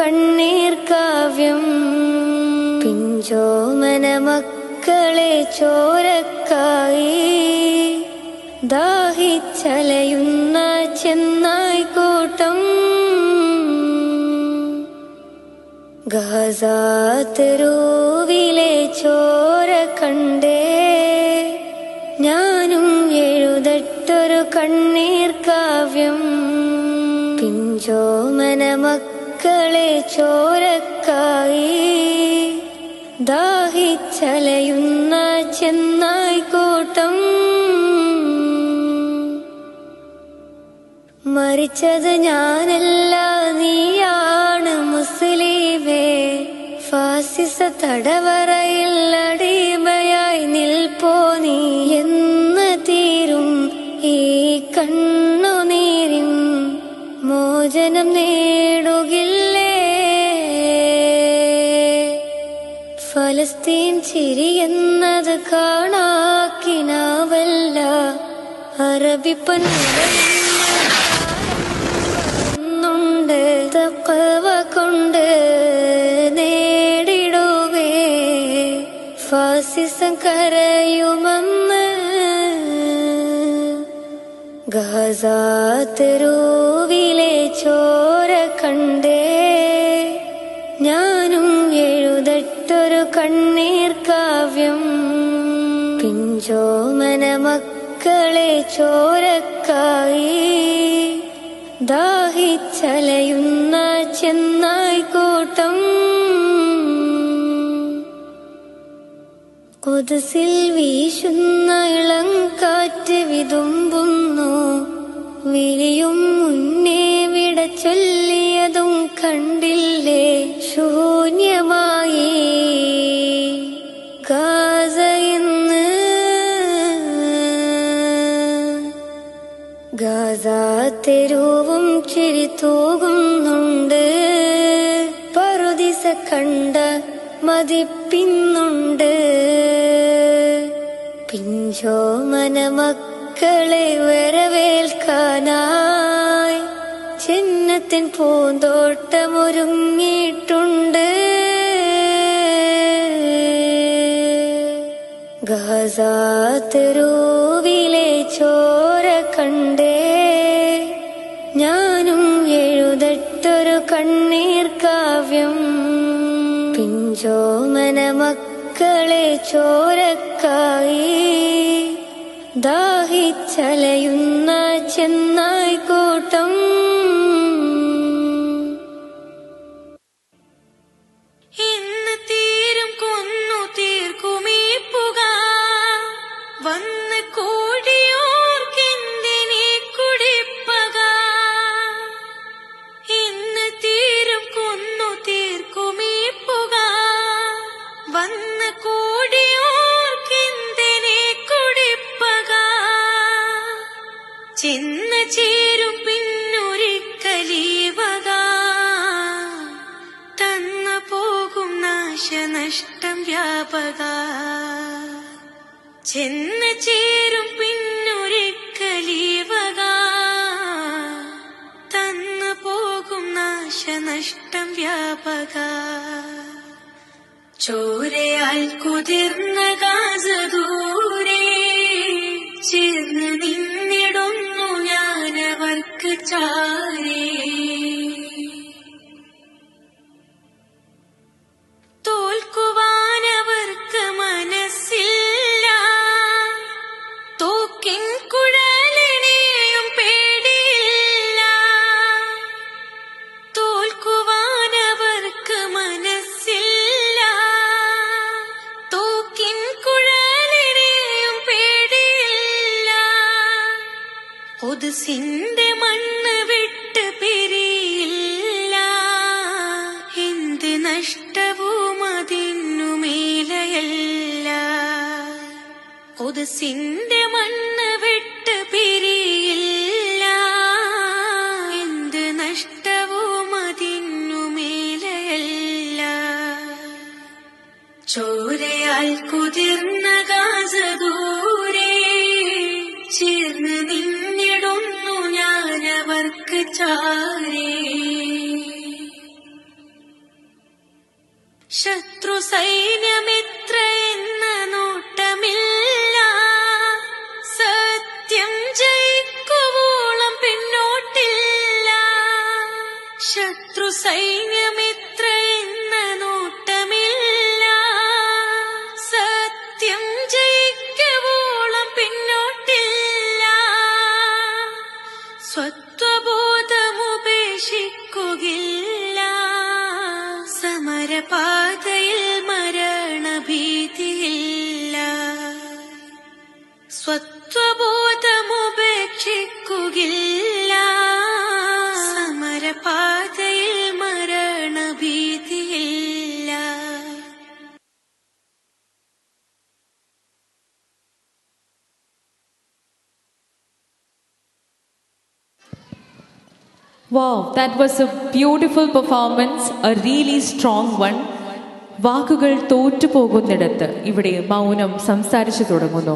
കണ്ണീർ കാവ്യം. പിഞ്ചോമന മക്കളെ ചോരക്കായി. ദാഹിച്ചലയുന്ന ചെന്നായി കൂട്ടം. ഗാസാതെരുവിലെ ചോര കണ്ടേ. ഞാനും എഴുതട്ടൊരു കണ്ണീർ കാവ്യം. പിഞ്ചോമന മക്കളെ ചോരക്കായി ദാഹിച്ചലയുന്ന ചെന്നായിക്കോട്ടം കൂട്ടം. മരിച്ചത് ഞാനല്ല നീയാണ് മുസ്ലിമേ. ഫാസിസ തടവറയിൽ അടിമയായി നിൽപ്പോ നീ എന്ന് തീരും ഈ കണ്ണുനീരും മോചനം നേടുകില്ലേ എന്നത് കാണാക്കിനാവല്ല. അറബിപ്പൻ ുണ്ട് തക്കവ കൊണ്ട് നേടിടുവേ. ഫാസിസം കരയുമെന്ന് ഗാസാതെരുവിലെ ചോര കണ്ടേ. എഴുതട്ടൊരു കണ്ണീർ കാവ്യം. പിഞ്ചോമന മക്കളെ ചോരക്കായി. ദാഹിച്ചലയുന്ന ചെന്നായി കൂട്ടം. കൊതുസിൽ വീശുന്ന ഇളം കാറ്റ് വിതുമ്പുന്നു. വിരിയും തെരുവും ചിരി തൂകുന്നുണ്ട്. പറുദിസ കണ്ട മതിപ്പിന്നുണ്ട്. പിഞ്ചോ മക്കളെ വരവേൽക്കാനായി ചിഹ്നത്തിൻ പൂന്തോട്ടമൊരുങ്ങിയിട്ടുണ്ട്. ഗാസാതെരുവിലെ പിഞ്ചോമന മക്കളെ ചോരക്കായി. ദാഹിച്ചലയുന്ന ചെന്നായി ചെന്ന് ചേരും പിന്നൊരിക്കലീവക തന്ന പോകും നാശനഷ്ടം വ്യാപക. ചെന്ന് ചേരും പിന്നൊരിക്കലീവക തന്ന പോകും നാശനഷ്ടം വ്യാപക. ചോരയാൽ കുതിർന്ന ഗാസദൂരെ ചേർന്ന് നിന്നിടുന്നു ചാരേ തോൽക്കുവാനവർക്ക് മനസ്സില്ല. പേടിയില്ല. മനസ്സില്ല. പേടിയില്ല. എന്ത് നഷ്ടവും അതിനു മേലയല്ല കൊതുസിന്റെ മണ്ണ് വിട്ട് പിരിയില്ല. എന്ത് നഷ്ടവുമതിന്നുമേലയല്ല ചോരയാൽ കുതിർന്ന കാസദൂരെ ചേർന്ന് നിന്നിടുന്നു ഞാനവർക്ക് ചാരേ. ശത്രു സൈന്യമിത്ര Wow, that was a beautiful performance, a really strong one. വാക്കുകൾ തോറ്റു പോകുന്നിടത്ത് ഇവിടെ മൗനം സംസാരിച്ചു തുടങ്ങുന്നു